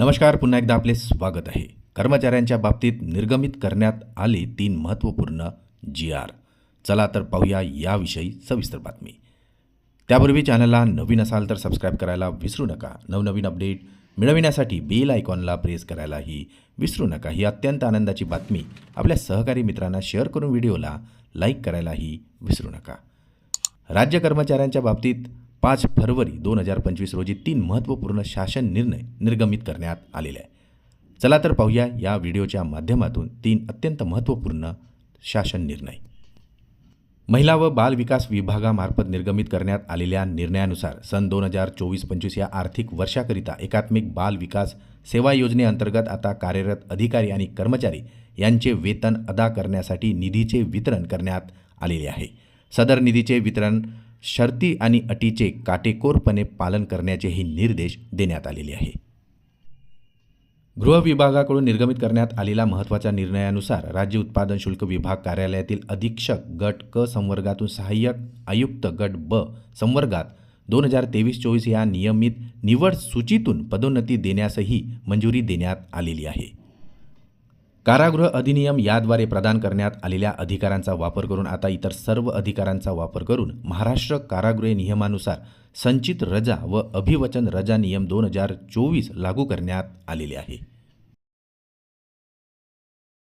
नमस्कार पुन्हा एकदा आपले स्वागत आहे. कर्मचाऱ्यांच्या बाबतीत निर्गमित करण्यात आले तीन महत्त्वपूर्ण जी आर. चला तर पाहूया याविषयी सविस्तर बातमी. त्यापूर्वी चॅनलला नवीन असाल तर सबस्क्राईब करायला विसरू नका. नवनवीन अपडेट मिळविण्यासाठी बेल आयकॉनला प्रेस करायलाही विसरू नका. ही अत्यंत आनंदाची बातमी आपल्या सहकारी मित्रांना शेअर करून व्हिडिओला लाईक करायलाही विसरू नका. राज्य कर्मचाऱ्यांच्या बाबतीत पाच फरवरी दोन हजार पंचवीस रोजी तीन महत्त्वपूर्ण शासन निर्णय निर्गमित करण्यात आलेले आहे चला तर पाहूया या व्हिडिओच्या माध्यमातून तीन अत्यंत महत्त्वपूर्ण शासन निर्णय. महिला व बाल विकास विभागामार्फत निर्गमित करण्यात आलेल्या निर्णयानुसार सन दोन हजार चोवीस पंचवीस या आर्थिक वर्षाकरिता एकात्मिक बाल विकास सेवा योजनेअंतर्गत आता कार्यरत अधिकारी आणि कर्मचारी यांचे वेतन अदा करण्यासाठी निधीचे वितरण करण्यात आलेले आहे. सदर निधीचे वितरण शर्ती आणि अटीचे काटेकोरपणे पालन करण्याचेही निर्देश देण्यात आलेले आहे. गृह विभागाकडून निर्गमित करण्यात आलेल्या महत्त्वाच्या निर्णयानुसार राज्य उत्पादन शुल्क विभाग कार्यालयातील अधीक्षक गट क संवर्गातून सहाय्यक आयुक्त गट ब संवर्गात दोन हजार तेवीस चोवीस या नियमित निवड सूचीतून पदोन्नती देण्यासही मंजुरी देण्यात आलेली आहे. कारागृह अधिनियम याद्वारे प्रदान करण्यात आलेल्या अधिकारांचा वापर करून आता इतर सर्व अधिकारांचा वापर करून महाराष्ट्र कारागृह नियमानुसार संचित रजा व अभिवचन रजा नियम दोन हजार चोवीस लागू करण्यात आलेले आहे.